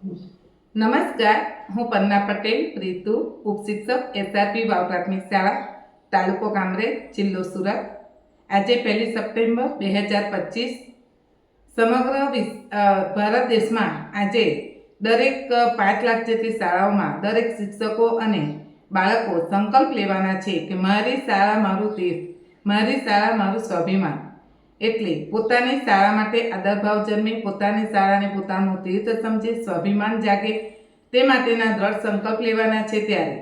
નમસ્કાર, હું પન્ના પટેલ, પ્રીતુ, ઉપશિક્ષક એસઆરપી વાવ પ્રાથમિક શાળા, તાલુકો કામરેજ જિલ્લો સુરત. આજે પહેલી સપ્ટેમ્બર બે હજાર પચીસ. સમગ્ર ભારત દેશમાં આજે દરેક પાંચ લાખ જેટલી શાળાઓમાં દરેક શિક્ષકો અને બાળકો સંકલ્પ લેવાના છે કે મારી શાળા મારું દેશ મારી શાળા મારું સ્વાભિમાન. એટલે પોતાની શાળા માટે આદરભાવ જન્મે, પોતાની શાળાને પોતાનું તીર્થ સમજે, સ્વાભિમાન જાગે, તે માટેના દ્રઢ સંકલ્પ લેવાના છે ત્યારે.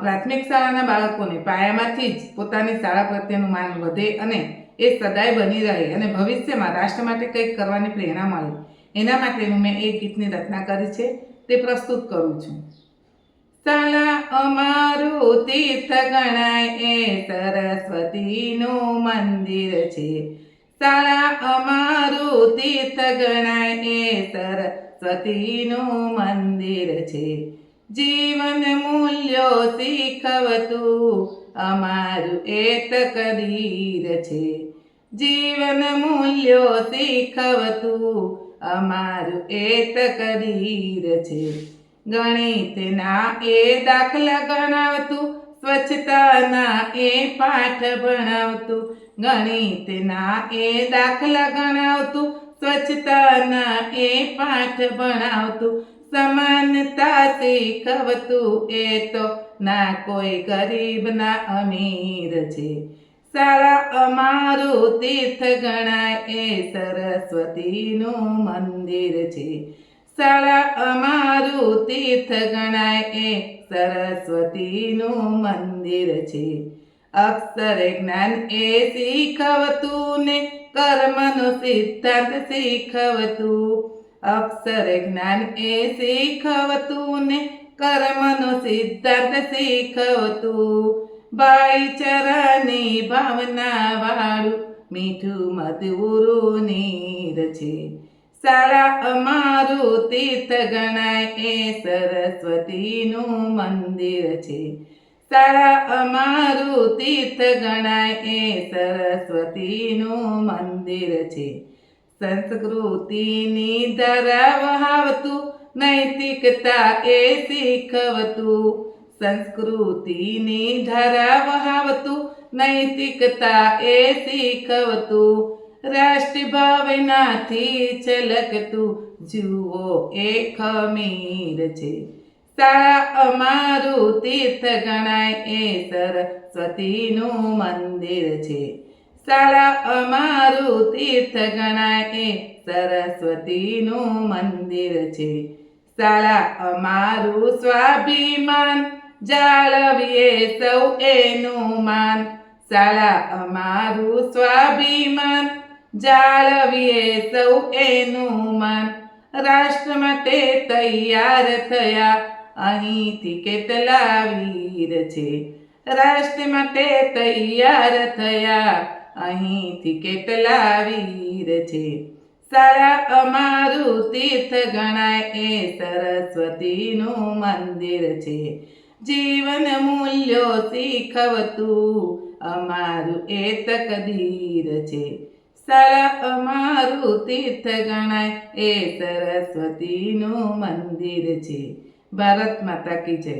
પ્રાથમિક શાળાના બાળકોને પાયામાંથી જ પોતાની શાળા પ્રત્યેનું માન વધે અને એ સદાય બની રહે અને ભવિષ્યમાં રાષ્ટ્ર માટે કંઈક કરવાની પ્રેરણા મળે. એના માટેનું મેં એ ગીતની રચના કરી છે, તે પ્રસ્તુત કરું છું. શાળા અમારું તીર્થ ગણાય એ સરસ્વતીનું મંદિર છે. શાળા અમારું તીર્થ ગણાય એ સરસ્વતીનું મંદિર છે. જીવન મૂલ્યો શીખવતું અમારું એત કદીર છે. જીવન મૂલ્યો શીખવતું અમારું એત કદીર છે. ગણિતના એ દાખલા ગણાવતું સ્વચ્છતાના એ પાઠ ભણાવતું. ગણિતના એ દાખલા ગણાવતું સ્વચ્છતાના એ પાઠ ભણાવતું. સમાનતા શીખવતું એ તો ના કોઈ ગરીબ ના અમીર છે. સારા અમારું તીર્થ ગણાય એ સરસ્વતીનું મંદિર છે. શાળા અમારું તીર્થ ગણાય એ સરસ્વતીનું મંદિર છે અક્ષર જ્ઞાન એ શીખવતું ને કર્મનો સિદ્ધાંત શીખવતું અક્ષર જ્ઞાન એ શીખવતું ને કર્મનો સિદ્ધાંત શીખવતું ભાઈચારાની ભાવના વાળું મીઠું મધુરું નીર છે શાળા અમારું તીર્થ ગણાય એ સરસ્વતીનું મંદિર છે સારા અમારું તીર્થ ગણાય એ સરસ્વતીનું મંદિર છે સંસ્કૃતિની ધરા વહાવતું નૈતિકતા એ શીખવતું સંસ્કૃતિની ધરા વહાવતું નૈતિકતા એ શીખવતું રાષ્ટ્રભાવનાથી છલકતું જુઓ એ ખમીર છે. શાળા અમારું તીર્થ ગણાય એ સરસ્વતીનું મંદિર છે. શાળા અમારું તીર્થ ગણાય એ સરસ્વતીનું મંદિર છે. શાળા અમારું સ્વાભિમાન જાળવીએ સૌ એનું માન. શાળા અમારું સ્વાભિમાન જાળવીએ સૌ એનું માન. રાષ્ટ્ર માટે તૈયાર થયા. અહીંથી કેટલા વીર છે? રાષ્ટ્ર માટે તૈયાર થયા. અહીંથી કેટલા વીર છે? સારા અમારું તીર્થ ગણાય. એ સરસ્વતીનું મંદિર છે. જીવન મૂલ્યો શીખવતું. અમારું એ તકદીર છે. શાળા અમારું તીર્થ ગણાય એ સરસ્વતીનું મંદિર છે ભારત માતા કી જય